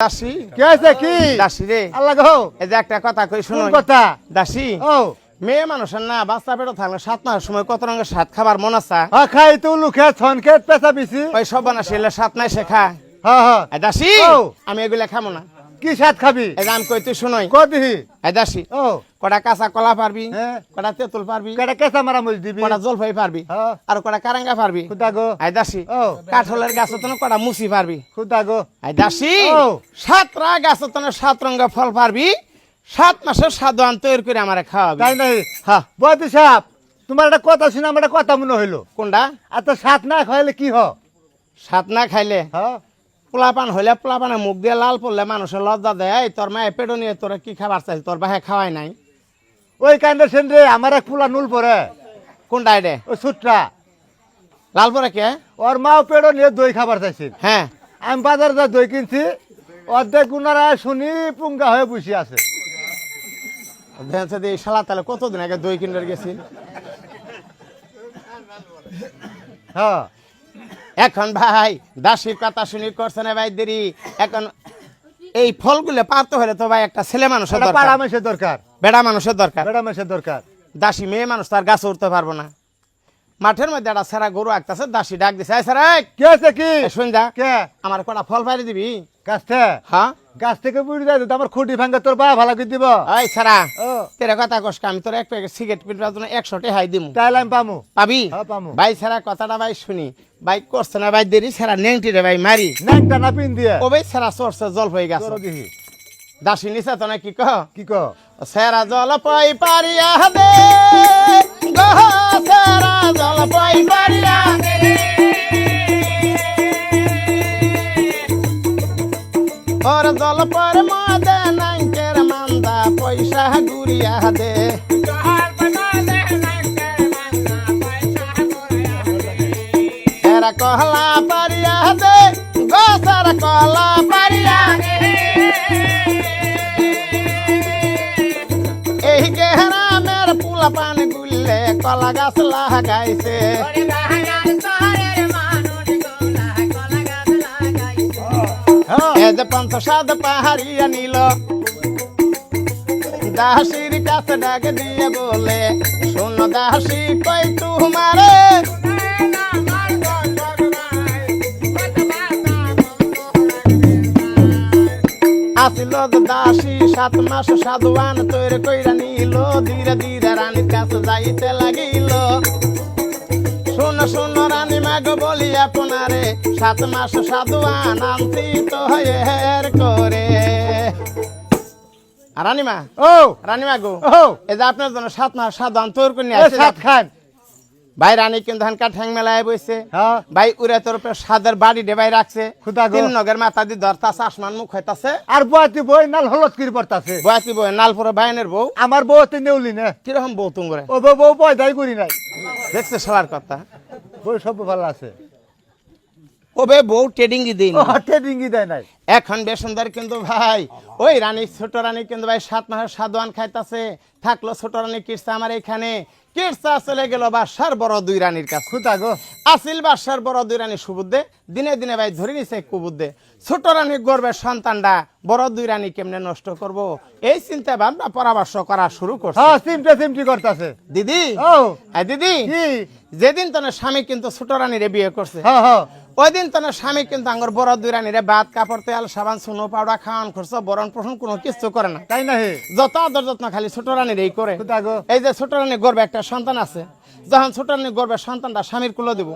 দাসী? কে আছে কি? দাসি রে। আল্লাহ গো। এই যে একটা কথা কই শুনো কথা? দাসি ও। মেয়ে মানুষের না বাচ্চা পেটে থাকলে সাত মাসের সময় কত রঙের সাত খাবার মন আছে? হ্যাঁ খাই তো লুকে ছন খেত পেঁচা পিছি। ওই সব এলে সাত নাই শেখা হ্যাঁ হ্যাঁ। দাসি দাসী আমি এগুলা খামো না। কি সাত খাবি? আমি কই তুই শুনোই। কদিহি এই দাসী ও। কটা কাঁচা কলা পারবি হ্যাঁ। কটা তেঁতুল পারবি কেটা কেঁচা মারা মরিচ দিবি? কটা জলপাই পারবি হ্যাঁ আর কটা কারাঙ্গা পারবি। খুদা গো। আই দাসী ও। কাঠলের গাছ তো কটা মুসি পারবি। খুদা গো। আই দাসী ও। সাতরা গাছ তো সাত রঙা ফল পারবি। সাত মাসের সাদওয়ান তৈরি করে আমারে খাওয়াবি। তাই নাই হ্যাঁ বয়তি সাপ তোমার একটা কথা শুনে আমার একটা কথা মনে হইল। কোনটা? আর তো সাত না খাইলে কি হ? সাত না খাইলে? হ্যাঁ পোলাপান হইলে পোলাপানে মুখ দিয়ে লাল পড়লে মানুষের লজ্জা দেয়। এই তোর মায়ে পেটো নিয়ে তোরা কি খাবার চাইল তোর বাহে খাওয়াই নাই। ওই কাণ্ডে সেন রে আমার এক পুলা নুল পরে কোনটা রে ওই সুটটা লাল পরে কে? ওর মাও পেড়ো নিয়ে দই খাবার চাইছিল হ্যাঁ। আমি বাজারে যা দই কিনছি অর্ধেক গুণারা শুনি পুঙ্গা হয়ে বসে আছে। দেখছে এই শালা তাহলে কতদিন আগে দই কিনে গেছি? হ্যাঁ। এখন ভাই দাসির কথা শুনি করছে না ভাই দেরি। এখন এই ফলগুলো পারতে হলে তো ভাই একটা ছেলে মানুষের দরকার। মানুষের দরকার। বেড়া মানুষের দরকার। বেড়া মানুষের দরকার। দাসী মেয়ে মানুষ তার গাছ উঠতে পারব না। মাঠের মধ্যে একটা সেরা গরু আঁকতেছে দাসী ডাক দিছে স্যার কে আছে কি? শুন যা কে? আমার কটা ফল পাইরে দিবি? হ্যাঁ? গাছ থেকে বুড়ি যায় তো আমার খুঁটি ভাঙ্গে তোর বা ভালো করে দিব। ওই সারা ও। তেরা কথা কস আমি তোর এক প্যাকেট সিগারেট পিটবার জন্য একশো হাই দিমু। আমি পামু। পাবি? হ্যাঁ, পামু। ভাই সারা কথাটা ভাই শুনি। ভাই করছে না ভাই দেরি সারা নেংটি রে ভাই মারি। ন্যাংটা না পিন দিয়ে। ও ভাই সারা চড়ছে জল হয়ে গেছে। নিছে তো না কি? কহ কি? সেরা জল পাই পারিয়া দে গহ সেরা জল পাই পারিয়া দে ওর জল পর মাদে নাইকের মান্দা, পয়সা গুরিয়া দে। এরা কহলা পারিয়া দে গসার কহলা পারিয়া এই গেহরামের পুলা পান গুললে কলা গাছ লাগাইছে। যে পঞ্চসাদ পাহাড়িয়া নিল দাসির কাছে ডাক দিয়ে বলে শোন দাসী কই তোমারে? আসিল দাসী সাত মাস সাধুয়ান তৈরি কইরা নিল। ধীরে ধীরে রানীর কাছে যাইতে লাগিল। শুন শুন রানী বলি আপনারে সাত মাস সাধুয়ান আনতি তো হের করে। রানীমা ও। রানীমা গো ও। এই যে আপনার জন্য সাত মাস সাধুয়ান তৈরি করে নিয়ে সাত খান। ভাই রানী কিন্তু ঠ্যাং মেলায় বইছে। হ্যাঁ। ভাই উড়ে তোর সাদের বাড়ি ডেবাই রাখছে। তিন নগের মাথা দিয়ে ধরতাছে আসমান মুখ হইতাছে। আর বয়াতি বই নাল হলত করে পড়তাছে। বয়াতি বই নালপুরে বাইনের বউ। আমার বউ তো নেউলি না। কীরকম বউ তুঙ্গরে? ও বউ বউ পয়দাই করি নাই। দেখছে সবার কথা। বউ সব ভালো আছে। ওবে বউ ট্রেডিং দেয় নাই। এখন কিন্তু ভাই ওই রানী ছোট রানী কিন্তু ভাই সাত মাসের সাদওয়ান খাইতাছে থাকল ছোট রানী কিরসা আমার এখানে। কিরসা চলে গেল বাসার বড় দুই রানীর কাছে। খুদা গো। আসিল বাসার বড় দুই রানী সুবুদ্ধে। দিনে দিনে ভাই ধরে নিছে কুবুদ্ধে। ছোট রানী গর্বের সন্তানটা বড় দুই রানী কেমনে নষ্ট করব? এই চিন্তা ভাবনা পরামর্শ করা শুরু করছে। হ্যাঁ করতাছে। দিদি? ও। দিদি? যেদিন তোর স্বামী কিন্তু ছোট রানীরে বিয়ে করছে। হ্যাঁ হ্যাঁ। ওই দিন তোর স্বামী কিন্তু আঙ্গর বড় দুই রানীরে ভাত কাপড় তেল সাবান সুনো পাউডার খাওয়ান খরচ বরণ পোষণ কোনো কিছু করে না। তাই না হে যত আদর যত্ন খালি ছোট রানীর এই করে। এই যে ছোট রানীর গর্বে একটা সন্তান আছে যখন ছোট রানীর গর্বে সন্তানটা স্বামীর কুলো দিব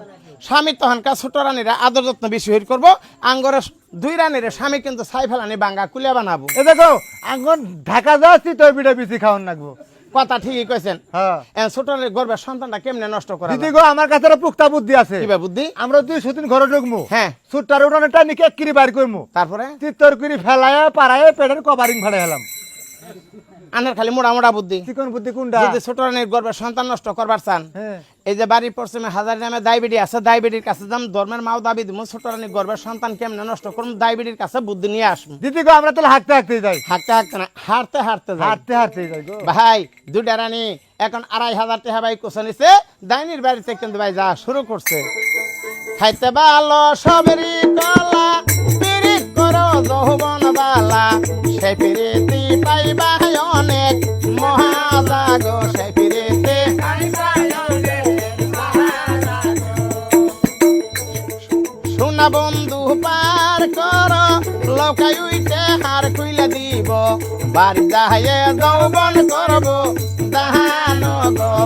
স্বামী তখন কা ছোট রানীরা আদর যত্ন বেশি হইর করব আঙ্গরে দুই রানীরে স্বামী কিন্তু ছাই ফেলানি বাঙ্গা কুলিয়া বানাবো। এ দেখো আঙ্গন ঢাকা যাচ্ছি তো পিঠে বিচি খাওয়ান লাগবো। কথা ঠিকই কইছেন। হ্যাঁ। ছোট গর্বের সন্তানটা কেমনে নষ্ট করা দিদি গো আমার কাছে পুক্তা বুদ্ধি আছে। কিবা বুদ্ধি? আমরা দুই সুদিন ঘরে ঢুকমু। হ্যাঁ। সুটটার উঠানেটা নিকে কিরি বার করমু। তারপরে? তিত্তর কিরি ফেলায় পাড়ায় পেটের কভারিং ফাড়ে হেলাম আনের খালি মোড়া মোড়া বুদ্ধি। চিকন বুদ্ধি কোনটা? যদি ছোট রানীর গর্বের সন্তান নষ্ট করবার চান হ্যাঁ। এই যে বাড়ির পশ্চিমে হাজার নামে ডায়াবেটি আছে ডায়াবেটির কাছে যাম ধর্মের মাও দাবি দিব ছোট রানীর গর্বের সন্তান কেমনে নষ্ট করুন ডায়াবেটির কাছে বুদ্ধি নিয়ে আসব দিদি গো আমরা তাহলে হাঁটতে হাঁটতে যাই। হাঁটতে হাঁটতে না হাঁটতে হাঁটতে যাই। হাঁটতে হাঁটতে যাই ভাই দুটা রানী এখন আড়াই হাজার টাকা ভাই কুসা নিছে ডাইনির বাড়িতে কিন্তু ভাই যা শুরু করছে। খাইতে ভালো সবেরই কলা যৌবন জ্বালা সে ফিরেতে পাইবা অনেক মহাজাগো সে ফিরেতে সোনা বন্ধু পার কর লকাই উইতে হার খুইলে দিব, বাড়ি যাইয়ে যৌবন করব দাহান গো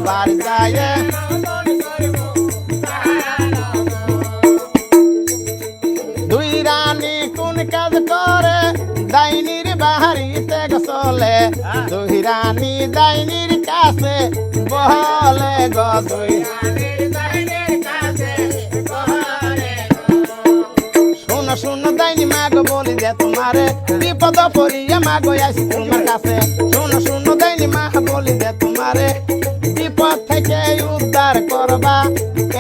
ডাইনির কাছে বলে গো দুই শোনো শোনো ডাইনি মাগো বলি যে তোমারে বিপদ পড়িয়ে মাগো আসি তোমার কাছে। শোনো শোনো ডাইনি মা বলি যে তোমারে বিপদ থেকে উদ্ধার করবা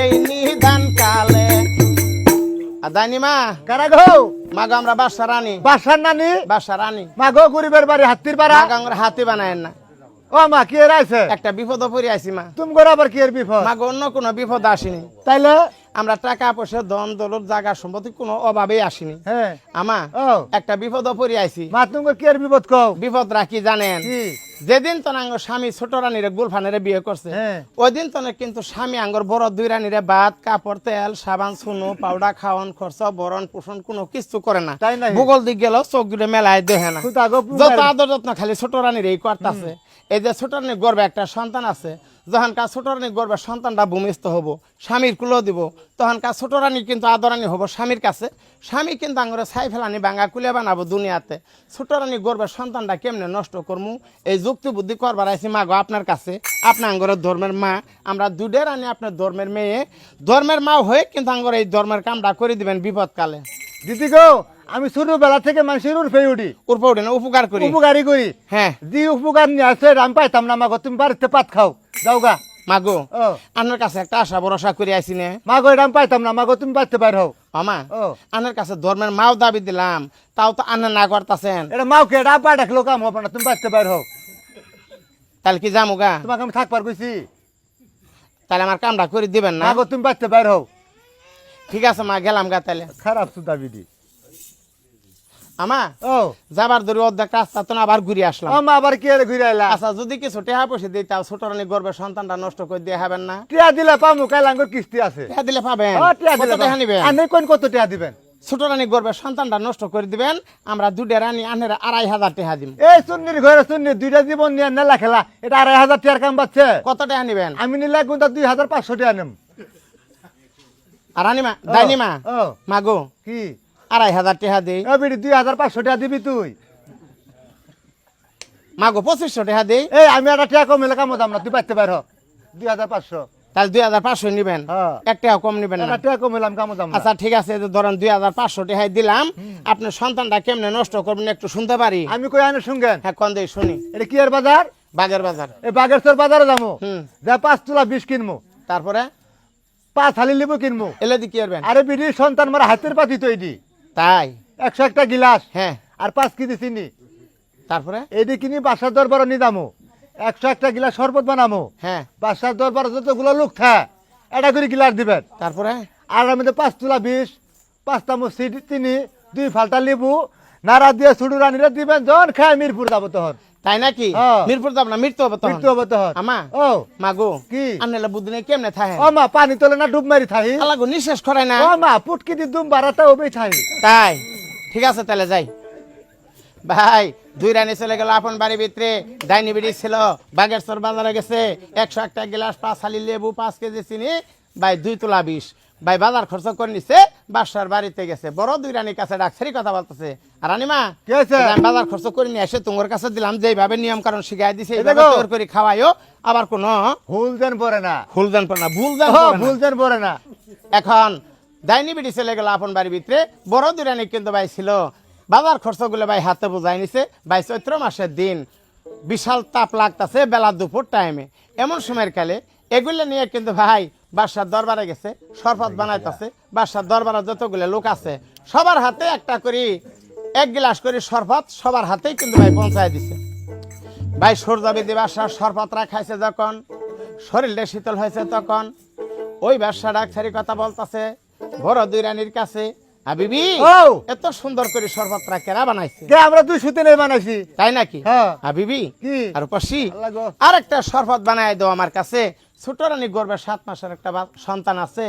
এই নিধান কালে। ডাইনি মা কারা গো? মাগো আমরা বাসা রানী। বাসার নানি? বাসা রানী। মা গো গরিবের বাড়ি হাতির পাড়া? মাগো আমরা হাতে বানায়েন না। ও মা কি এর আছে একটা বিপদ পড়ে আইছি মা। তুমি আবার কি এর বিপদ? মাগো অন্য কোনো বিপদ আসেনি। তাইলে? আমরা টাকা পয়সা ধন দৌলত জায়গা সম্পত্তি কোনো আসেনি। হ্যাঁ। আমা ও। একটা বিপদ পড়ে আইছি। মা তুমি কি এর বিপদ কও? বিপদ রাখি জানেন? যেদিন তো আঙ্গ স্বামী ছোট রানীরে গুলফানেরে বিয়ে করছে হ্যাঁ। ওই দিন তো কিন্তু স্বামী আঙ্গর বড় দুই রানীরে ভাত কাপড় তেল সাবান সুনো পাউডার খাওয়ান খরচ বরণ পোষণ কোনো কিছু করে না? ভূগোল দিক গেল চোখ দূরে মেলায় দেখে না। যত আদর যত্ন খালি ছোট রানীর এই করতেছে এই যে ছোট রানীর গর্বে একটা সন্তান আছে যখন ছোট রানীর গর্বে সন্তানটা ভূমিস্থ হব, স্বামীর কুলো দিব তখন ছোট রানী কিন্তু আদরানি হব স্বামীর কাছে। স্বামী কিন্তু আঙরে ছাই ফেলানি বাঙ্গা কুলে বানাবো দুনিয়াতে। ছোট রানী গর্বে সন্তানটা কেমনে নষ্ট করমু? এই যুক্তি বুদ্ধি করবার আইসি মাগো আপনার কাছে আপনার আঙ্গরের ধর্মের মা, আমরা দুডে রানী আপনার ধর্মের মেয়ে। ধর্মের মা হয়ে কিন্তু আঙ্গর এই ধর্মের কামটা করে দিবেন বিপদকালে। দিদি গো আমি ছোটবেলা থেকে মানুষের উঠে উঠি। উর্প উঠে না উপকার করি। উপকারী করি। হ্যাঁ। যে উপকার নিয়ে আসছে আমি পাইতাম না মাগো তুমি বাড়িতে পাত খাও। যাও গা। মাগো ও। আপনার কাছে একটা আশা ভরসা করে আইসি নে। মাগো রাম পাইতাম না মাগো তুমি বাড়িতে বাইর হও। ও। আনার কাছে ধর্মের মাও দাবি দিলাম তাও তো আনা না করতেছেন। এটা মাওকে এটা আপা ডাকলো কাম হবে না তুমি বাড়িতে বাইর হও। তাহলে কি যামু গা? তোমাকে আমি থাকবার কইছি। তাহলে আমার কামটা করে দিবেন না। মাগো তুমি বাড়িতে বাইর হও। ঠিক আছে মা গেলাম গা তাহলে। খারাপ সুদা বিধি। আমা ও। যাবার ধরে অর্ধেক রাস্তা তো আবার ঘুরে আসলাম। আমা আবার কি ঘুরে আইলা? আচ্ছা যদি কিছু টেহা পয়সা দিই তাও ছোট রানী গর্বের সন্তানটা নষ্ট করে দিয়ে হবেন না। টিয়া দিলে পামু কাইলাঙ্গর কিস্তি আছে। টেহা দিলে পাবেন। টেহা নিবেন? আনে কোন কত টিয়া দিবেন? ছোট রানী গর্বের সন্তানটা নষ্ট করে দিবেন আমরা দুটা রানী আনের আড়াই হাজার টেহা দিব এই সুন্নির ঘরে সুন্নি দুইটা জীবন নিয়ে নেলা খেলা এটা আড়াই হাজার টিয়ার কাম পাচ্ছে কত টেহা নিবেন? আমি নিলে কিন্তু দুই হাজার পাঁচশো টিয়া নেম। আর রানীমা ডাইনিমা ও। মাগো। কি? আড়াই হাজার টেহা দেই। বিড়ি দুই হাজার পাঁচশো টিয়া দিবি তুই। মাগো পঁচিশশো টেহা দেই। এই আমি একটা টিয়া কম কামো দাম না তুই পাইতে পার। দুই হাজার পাঁচশো। তাহলে দুই হাজার পাঁচশো নিবেন। হ্যাঁ। এক টাকা কম নিবেন না। টিয়া কম এলাম কামো দাম আচ্ছা ঠিক আছে ধরেন দুই হাজার পাঁচশো টাকায় দিলাম। আপনার সন্তানটা কেমনে নষ্ট করবেন একটু শুনতে পারি? আমি কই আনে শুনগেন হ্যাঁ কন দেই শুনি। এটা কি এর বাজার? বাজার বাজার। এই বাগেশ্বর বাজারে যাব যা পাঁচ তোলা বিষ কিনবো তারপরে? পাঁচ হালি লেবু কিনবো এলে দি কি করবেন? আরে বিড়ি সন্তান মারা হাতের পাতি তৈরি। তাই? একশো একটা গিলাস। হ্যাঁ। আর পাঁচ কেজি চিনি। তারপরে? এটি কিনি বাসার দরবার নিদামো। একশো একটা গিলাস শরবত বানামো। হ্যাঁ। বাসার দরবার যতগুলো লোক থা এটা করে গিলাস দিবেন। তারপরে? আর আমাদের পাঁচ তোলা বিষ পাঁচ মুসি চিনি- চিনি দুই ফালটা লেবু নাড়া দিয়ে সুডু রানিরা দিবেন যখন খায় মিরপুর যাব তখন। তাই নাকি। মিরপুর যাব না মৃত্যু হবে মৃত্যু হব তখন। আমা ও। মাগো কি? আনলে বুদ্ধি নেই কেমনে থাকে ও মা পানি তোলে না ডুব মারি থাই আলাগো নিঃশেষ করে না। ও মা পুটকি দি দুম বারাটা ওবেই থাই তাই। ঠিক আছে তাহলে যাই। ভাই দুই রানী চলে গেল আপন বাড়ির ভিতরে। ডাইনি বিড়ি ছিল বাগেশ্বর বাজারে গেছে। একশো একটা গ্লাস পাঁচ হালি লেবু পাঁচ কেজি চিনি। ভাই দুই তোলা বিষ। ভাই বাজার খরচ করে নিছে। বাসার বাড়িতে গেছে। বড় দুই রানীর কাছে ডাক্তারি কথা বলতেছে। রানীমা কি হয়েছে? আমি বাজার খরচ করে নিয়ে এসে তোমার কাছে দিলাম যেভাবে নিয়ম কারণ শিখাই দিছে এইভাবে। তৈরি করে খাওয়াইও আবার কোনো ভুল দেন পরে না। ভুল দেন পড়ে না ভুল দেন পড়ে না। এখন ডাইনি বিড়ি চলে গেল আপন বাড়ির ভিতরে। বড় দুরানি কিন্তু ভাই ছিল। বাজার খরচগুলো ভাই হাতে বোঝাই নিছে। ভাই চৈত্র মাসের দিন বিশাল তাপ লাগতাছে বেলা দুপুর টাইমে এমন সময়ের কালে এগুলো নিয়ে কিন্তু ভাই বাসার দরবারে গেছে শরবত বানাইতেছে বাসার দরবারে যতগুলো লোক আছে সবার হাতে একটা করে এক গিলাস করে শরবত সবার হাতেই কিন্তু ভাই পৌঁছায় দিছে। ভাই সূর্যবিধি বাসার শরবতরা খাইছে যখন শরীরটা শীতল হয়েছে তখন ওই ব্যবসা ডাক্তারি কথা বলতেছে বড় দুই রানীর কাছে হাবিবি ও! এত সুন্দর করে শরবতটা কেরা বানাইছে? কে আমরা দুই সুতে নেই বানাইছি। তাই নাকি? হ্যাঁ। হাবিবি কি? আর পাশি আল্লাহ গো। আর একটা শরবত বানাই দাও আমার কাছে ছোট রানী গর্বে সাত মাসের একটা সন্তান আছে।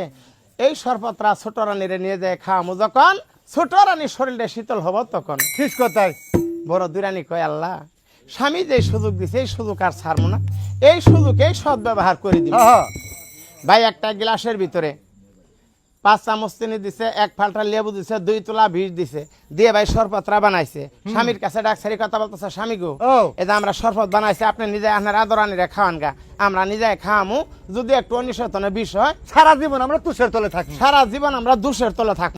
এই সরপতরা ছোট রানীরে নিয়ে যায় খাওয়ামো যখন ছোট রানীর শরীরটা শীতল হব তখন। ঠিক কথাই। বড় দুরানি কয় আল্লাহ স্বামী যে সুযোগ দিছে এই সুযোগ আর ছাড়বো না। এই সুযোগ এই সদ্ব্যবহার করে দিল হ্যাঁ। ভাই একটা গ্লাসের ভিতরে পাঁচ চামচ চিনি দিছে এক ফাল্টা লেবু দিছে দুই তোলা ভিড় দিছে। দিয়ে ভাই সরপতরা বানাইছে। স্বামীর কাছে ডাক্তারি কথা বলতেছে স্বামী গো এটা আমরা সরপত বানাইছে আপনি নিজে আপনার আদরানিরে খাওয়ান গা। আমরা নিজে খাওয়ামু যদি একটু অনিশতনে বিষ হয় সারা জীবন আমরা তুষের তলে থাকি। সারা জীবন আমরা দুষের তলে থাকব।